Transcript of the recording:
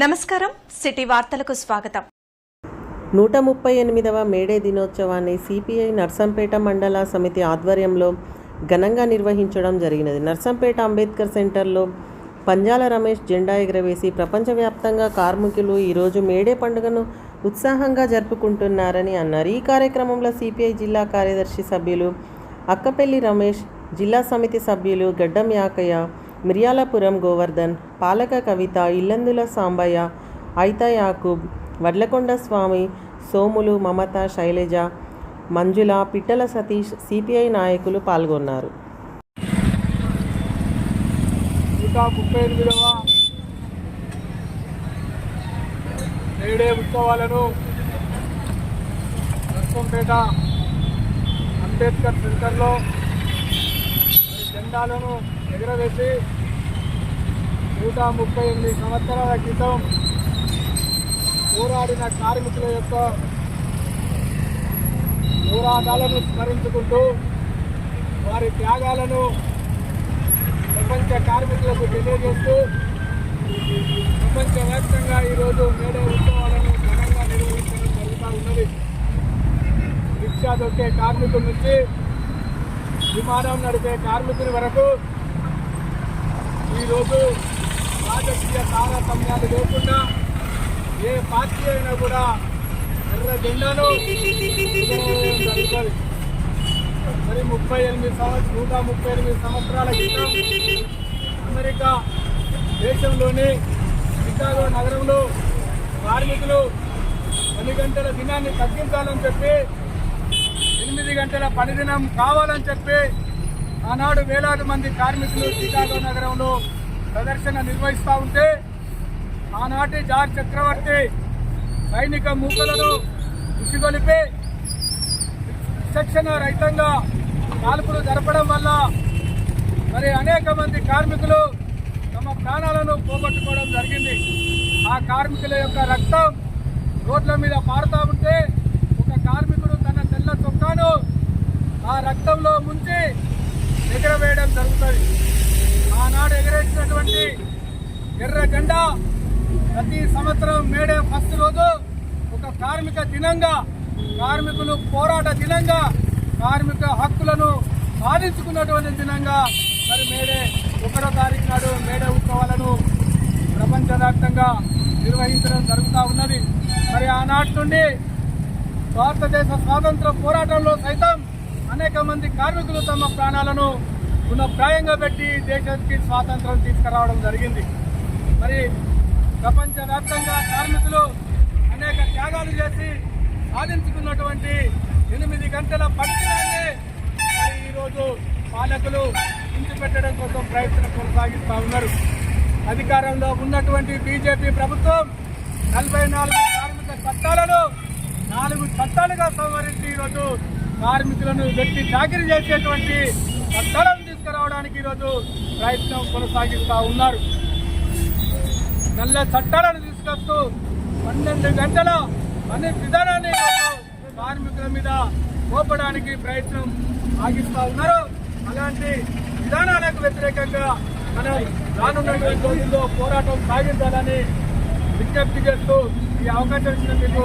నమస్కారం సిటీ వార్తలకు స్వాగతం. నూట ముప్పై ఎనిమిదవ మేడే దినోత్సవాన్ని సిపిఐ నర్సంపేట మండల సమితి ఆధ్వర్యంలో ఘనంగా నిర్వహించడం జరిగినది. నర్సంపేట అంబేద్కర్ సెంటర్లో పంజాల రమేష్ జెండా ఎగరవేసి ప్రపంచవ్యాప్తంగా కార్మికులు ఈరోజు మేడే పండుగను ఉత్సాహంగా జరుపుకుంటున్నారని అన్నారు. ఈ కార్యక్రమంలో సిపిఐ జిల్లా కార్యదర్శి సభ్యులు అక్కపెల్లి రమేష్ జిల్లా సమితి సభ్యులు గడ్డం యాకయ్య మిర్యాలపురం గోవర్ధన్ పాలక కవిత ఇల్లందుల సాంబయ్య ఐతా యాకూబ్ వడ్లకొండ స్వామి సోములు మమత శైలజ మంజుల పిట్టల సతీష్ సిపిఐ నాయకులు పాల్గొన్నారు. ఉత్సవాలను నర్సంపేట అంబేద్కర్ సెంటర్లో జెండాలను ఎగరవేసి నూట ముప్పై ఎనిమిది సంవత్సరాల క్రితం పోరాడిన కార్మికుల యొక్క పోరాటాలను స్మరించుకుంటూ వారి త్యాగాలను ప్రపంచ కార్మికులకు తెలియజేస్తూ ప్రపంచవ్యాప్తంగా ఈరోజు మేడే ఉత్సవాలను ఘనంగా నిర్వహించడం జరుగుతూ ఉన్నది. రిక్షా దొక్కే కార్మికుల నుంచి విమానం నడిపే కార్మికుల వరకు ఈరోజు రాజకీయ తారతమ్యాలు లేకుండా ఏ పార్టీ అయినా కూడా ఎర్ర జెండాను మరి ముప్పై ఎనిమిది సంవత్సరం నూట ముప్పై ఎనిమిది సంవత్సరాల క్రితం అమెరికా దేశంలోని చికాగో నగరంలో కార్మికులు పని గంటల దినాన్ని తగ్గించాలని చెప్పి ఎనిమిది గంటల పని దినం కావాలని చెప్పి ఆనాడు వేలాది మంది కార్మికులు చికాగో నగరంలో ప్రదర్శన నిర్వహిస్తూ ఉంటే ఆనాటి జార్జ్ చక్రవర్తి సైనిక మూకలను ఉసిగొలిపి విచక్షణ రహితంగా కాల్పులు జరపడం వల్ల మరి అనేక మంది కార్మికులు తమ ప్రాణాలను పోగొట్టుకోవడం జరిగింది. ఆ కార్మికుల యొక్క రక్తం రోడ్ల మీద పారుతూ ఉంటే తన చొక్కాను ఆ రక్తంలో ముంచి ఎగరవేయడం జరుగుతుంది. ఆనాడు ఎగరేసినటువంటి ఎర్రగండ ప్రతి సంవత్సరం మేడే ఫస్ట్ రోజు ఒక కార్మిక దినంగా కార్మికులు పోరాట దినంగా కార్మిక హక్కులను సాధించుకున్నటువంటి దినంగా మరి మేడే ఒకటో తారీఖు నాడు మేడే ఉత్సవాలను ప్రపంచవ్యాప్తంగా నిర్వహించడం జరుగుతూ ఉన్నది. మరి ఆనాటి నుండి భారతదేశ స్వాతంత్ర పోరాటంలో సైతం అనేక మంది కార్మికులు తమ ప్రాణాలను ప్రాయంగా పెట్టి దేశానికి స్వాతంత్రం తీసుకురావడం జరిగింది. మరి ప్రపంచవ్యాప్తంగా కార్మికులు అనేక త్యాగాలు చేసి సాధించుకున్నటువంటి ఎనిమిది గంటల పట్టినాన్ని ఈరోజు పాలకులు పెట్టడం కోసం ప్రయత్నం కొనసాగిస్తూ ఉన్నారు. అధికారంలో ఉన్నటువంటి బీజేపీ ప్రభుత్వం నలభై నాలుగు కార్మిక చట్టాలను నాలుగు చట్టాలుగా సంవరించి ఈరోజు కార్మికులను వ్యక్తి చాకరీ చేసేటువంటి చట్టాలను తీసుకురావడానికి ఈరోజు ప్రయత్నం కొనసాగిస్తూ ఉన్నారు. నల్ల చట్టాలను తీసుకొస్తూ పన్నెండు గంటల అనే విధానాన్ని కార్మికుల మీద కోపడానికి ప్రయత్నం సాగిస్తూ ఉన్నారు. అలాంటి విధానాలకు వ్యతిరేకంగా మనం రానున్నటువంటి రోజుల్లో పోరాటం సాగించాలని విజ్ఞప్తి చేస్తూ ఈ అవకాశం ఇచ్చినందుకు